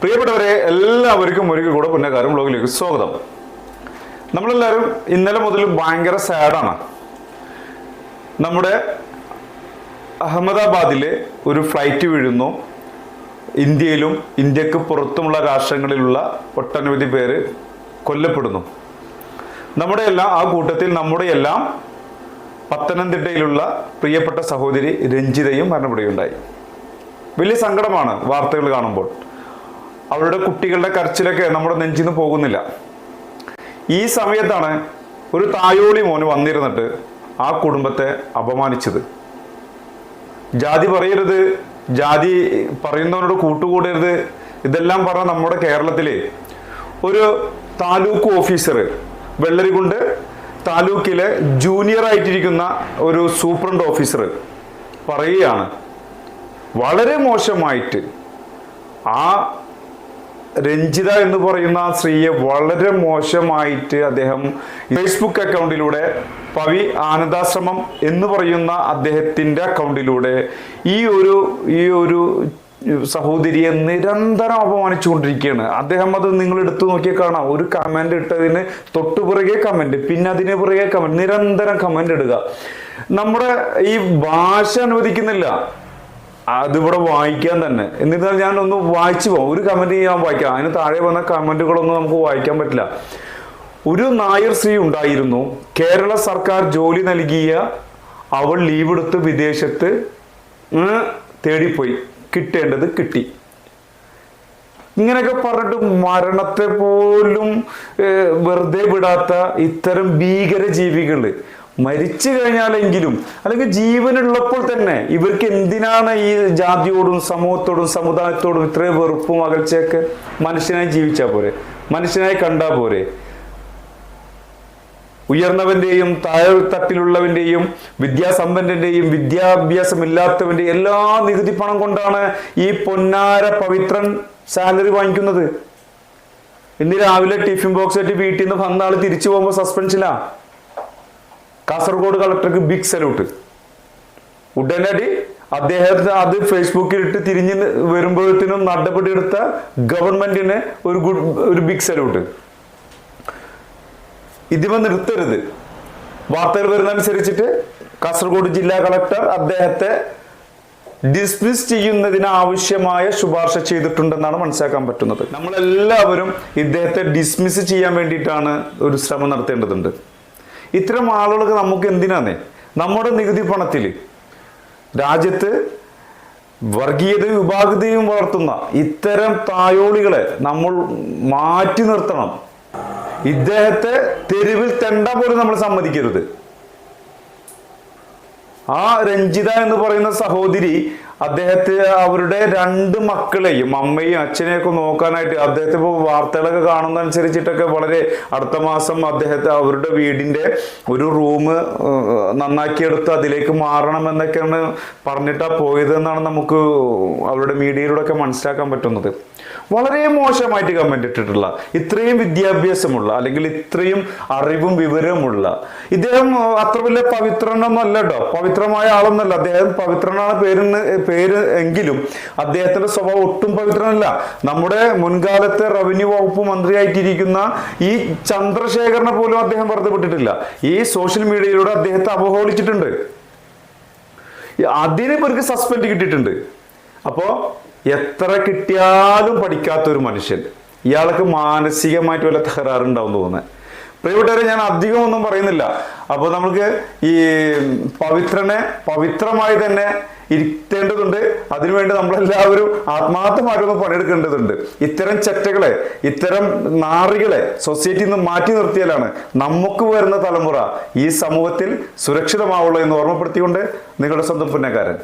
പ്രിയപ്പെട്ടവരെ എല്ലാവർക്കും ഒരിക്കൽ കൂടെ പുന്നക്കാരും ബ്ലോഗിലേക്ക് സ്വാഗതം. നമ്മളെല്ലാവരും ഇന്നലെ മുതൽ ഭയങ്കര സാഡാണ് നമ്മുടെ അഹമ്മദാബാദിലെ ഒരു ഫ്ലൈറ്റ് വീഴുന്നു. ഇന്ത്യയിലും ഇന്ത്യയ്ക്ക് പുറത്തുമുള്ള രാഷ്ട്രങ്ങളിലുള്ള ഒട്ടനവധി പേര് കൊല്ലപ്പെടുന്നു. നമ്മുടെ എല്ലാം ആ കൂട്ടത്തിൽ നമ്മുടെ എല്ലാം പത്തനംതിട്ടയിലുള്ള പ്രിയപ്പെട്ട സഹോദരി രഞ്ജിതയും മരണപ്പെടുകയുണ്ടായി. വലിയ സങ്കടമാണ് വാർത്തകൾ കാണുമ്പോൾ. അവരുടെ കുട്ടികളുടെ കരച്ചിലൊക്കെ നമ്മുടെ നെഞ്ചിൽ നിന്ന് പോകുന്നില്ല. ഈ സമയത്താണ് ഒരു തായോളി മോന് വന്നിരുന്നിട്ട് ആ കുടുംബത്തെ അപമാനിച്ചത്. ജാതി പറയരുത് ജാതി പറയുന്നവരോട് കൂട്ടുകൂടരുത് ഇതെല്ലാം പറഞ്ഞ നമ്മുടെ കേരളത്തിലെ ഒരു താലൂക്ക് ഓഫീസർ വെള്ളരികുണ്ട് താലൂക്കിലെ ജൂനിയർ ആയിട്ടിരിക്കുന്ന ഒരു സൂപ്രണ്ട് ഓഫീസർ പറയുകയാണ് വളരെ മോശമായിട്ട് ആ രഞ്ജിത എന്ന് പറയുന്ന ആ സ്ത്രീയെ വളരെ മോശമായിട്ട് അദ്ദേഹം ഫേസ്ബുക്ക് അക്കൗണ്ടിലൂടെ പവി ആനന്ദാശ്രമം എന്ന് പറയുന്ന അദ്ദേഹത്തിന്റെ അക്കൗണ്ടിലൂടെ ഈ ഒരു ഈ ഒരു സഹോദരിയെ നിരന്തരം അപമാനിച്ചുകൊണ്ടിരിക്കുകയാണ്. അദ്ദേഹം അത് നിങ്ങൾ എടുത്തു നോക്കിയാൽ കാണാം. ഒരു കമന്റ് ഇട്ടതിന് തൊട്ടു പുറകെ കമന്റ് പിന്നെ അതിന് പുറകെ കമന്റ് നിരന്തരം കമന്റ് ഇടുക. നമ്മുടെ ഈ ഭാഷ അനുവദിക്കുന്നില്ല. അതിവിടെ വായിക്കാൻ തന്നെ. എന്നിരുന്നാൽ ഞാൻ ഒന്ന് വായിച്ചു പോകും ഒരു കമന്റ് ഞാൻ വായിക്കാം. അതിന് താഴെ വന്ന കമന്റുകളൊന്നും നമുക്ക് വായിക്കാൻ പറ്റില്ല. ഒരു നായർ സ്ത്രീ ഉണ്ടായിരുന്നു. കേരള സർക്കാർ ജോലി നൽകിയ അവൾ ലീവ് എടുത്ത് വിദേശത്ത് തേടിപ്പോയി. കിട്ടേണ്ടത് കിട്ടി. ഇങ്ങനെയൊക്കെ പറഞ്ഞിട്ട് മരണത്തെ പോലും വെറുതെ വിടാത്ത ഇത്തരം ഭീകര ജീവികൾ മരിച്ചു കഴിഞ്ഞാലെങ്കിലും അല്ലെങ്കിൽ ജീവനുള്ളപ്പോൾ തന്നെ ഇവർക്ക് എന്തിനാണ് ഈ ജാതിയോടും സമൂഹത്തോടും സമുദായത്തോടും ഇത്രയും വെറുപ്പും അകൽച്ചയൊക്കെ മനുഷ്യനായി ജീവിച്ചാൽ പോരെ? മനുഷ്യനായി കണ്ടാൽ പോരെ? ഉയർന്നവന്റെയും താഴെത്തട്ടിലുള്ളവന്റെയും വിദ്യാസമ്പന്നന്റെയും വിദ്യാഭ്യാസമില്ലാത്തവന്റെയും എല്ലാ നികുതി പണം കൊണ്ടാണ് ഈ പൊന്നാര പവിത്രൻ സാലറി വാങ്ങിക്കുന്നത്. ഇന്ന് രാവിലെ ടിഫിൻ ബോക്സ് ആയിട്ട് വീട്ടിൽ നിന്ന് വന്നാൾ തിരിച്ചു പോകുമ്പോൾ സസ്പെൻഷനാ കാസർഗോഡ് കളക്ടർക്ക് ബിഗ് സല്യൂട്ട് ഉടനടി അദ്ദേഹത്തിന് അത് ഫേസ്ബുക്കിൽ ഇട്ട് തിരിഞ്ഞ് വരുമ്പോഴത്തേനും നടപടിയെടുത്ത ഗവൺമെന്റിന് ഒരു ഗുഡ് ഒരു ബിഗ് സല്യൂട്ട് ഇതിമ നിർത്തരുത്. വാർത്തകൾ വരുന്നതനുസരിച്ചിട്ട് കാസർഗോഡ് ജില്ലാ കളക്ടർ അദ്ദേഹത്തെ ഡിസ്മിസ് ചെയ്യുന്നതിന് ആവശ്യമായ ശുപാർശ ചെയ്തിട്ടുണ്ടെന്നാണ് മനസ്സിലാക്കാൻ പറ്റുന്നത്. നമ്മളെല്ലാവരും ഇദ്ദേഹത്തെ ഡിസ്മിസ് ചെയ്യാൻ വേണ്ടിയിട്ടാണ് ഒരു ശ്രമം നടത്തേണ്ടതുണ്ട്. ഇത്തരം ആളുകൾക്ക് നമുക്ക് എന്തിനാന്നേ നമ്മുടെ നികുതി പണത്തിൽ രാജ്യത്ത് വർഗീയതയും വിഭാഗതയും വളർത്തുന്ന ഇത്തരം തായോളികളെ നമ്മൾ മാറ്റി നിർത്തണം. ഇദ്ദേഹത്തെ തെരുവിൽ തെണ്ട പോലും നമ്മൾ സമ്മതിക്കരുത്. ആ രഞ്ജിത എന്ന് പറയുന്ന സഹോദരി അദ്ദേഹത്തെ അവരുടെ രണ്ട് മക്കളെയും അമ്മയും അച്ഛനെയൊക്കെ നോക്കാനായിട്ട് അദ്ദേഹത്തെ ഇപ്പോൾ വാർത്തകളൊക്കെ കാണുന്ന അനുസരിച്ചിട്ടൊക്കെ വളരെ അടുത്ത മാസം അദ്ദേഹത്തെ അവരുടെ വീടിന്റെ ഒരു റൂം നന്നാക്കിയെടുത്ത് അതിലേക്ക് മാറണം എന്നൊക്കെയാണ് പറഞ്ഞിട്ടാണ് പോയതെന്നാണ് നമുക്ക് അവരുടെ മീഡിയയിലൂടെ ഒക്കെ മനസ്സിലാക്കാൻ പറ്റുന്നത്. വളരെ മോശമായിട്ട് കമന്റ് ഇട്ടിട്ടുള്ള ഇത്രയും വിദ്യാഭ്യാസമുള്ള അല്ലെങ്കിൽ ഇത്രയും അറിവും വിവരമുള്ള ഇദ്ദേഹം അത്ര വലിയ പവിത്രനൊന്നും അല്ല കേട്ടോ. പവിത്രമായ ആളൊന്നല്ല അദ്ദേഹം പവിത്രനാണ് പേരിന് പേര് എങ്കിലും അദ്ദേഹത്തിന്റെ സ്വഭാവം ഒട്ടും പവിത്രനല്ല നമ്മുടെ മുൻകാലത്തെ റവന്യൂ വകുപ്പ് മന്ത്രിയായിട്ടിരിക്കുന്ന ഈ ചന്ദ്രശേഖരനെ പോലും അദ്ദേഹം വെറുതെ വിട്ടിട്ടില്ല. ഈ സോഷ്യൽ മീഡിയയിലൂടെ അദ്ദേഹത്തെ അപഹോളിച്ചിട്ടുണ്ട് അതിന് ഇവർക്ക് സസ്പെൻഡ് കിട്ടിയിട്ടുണ്ട്. അപ്പോ എത്ര കിട്ടിയാലും പഠിക്കാത്ത ഒരു മനുഷ്യൻ. ഇയാൾക്ക് മാനസികമായിട്ട് വല്ല തകരാറുണ്ടാവും തോന്നുന്നത് പ്രിയപ്പെട്ടവരെ ഞാൻ അധികം ഒന്നും പറയുന്നില്ല. അപ്പോൾ നമുക്ക് ഈ പവിത്രനെ പവിത്രമായി തന്നെ ഇരുത്തേണ്ടതുണ്ട്. അതിനുവേണ്ടി നമ്മളെല്ലാവരും ആത്മാർത്ഥമായിട്ടൊന്ന് പണിയെടുക്കേണ്ടതുണ്ട്. ഇത്തരം ചെറ്റകളെ ഇത്തരം നാറികളെ സൊസൈറ്റിയിൽ നിന്ന് മാറ്റി നിർത്തിയാലാണ് നമുക്ക് വരുന്ന തലമുറ ഈ സമൂഹത്തിൽ സുരക്ഷിതമാവുള്ളൂ എന്ന് ഓർമ്മപ്പെടുത്തിക്കൊണ്ട് നിങ്ങളുടെ സ്വന്തം പുന്നക്കാരൻ.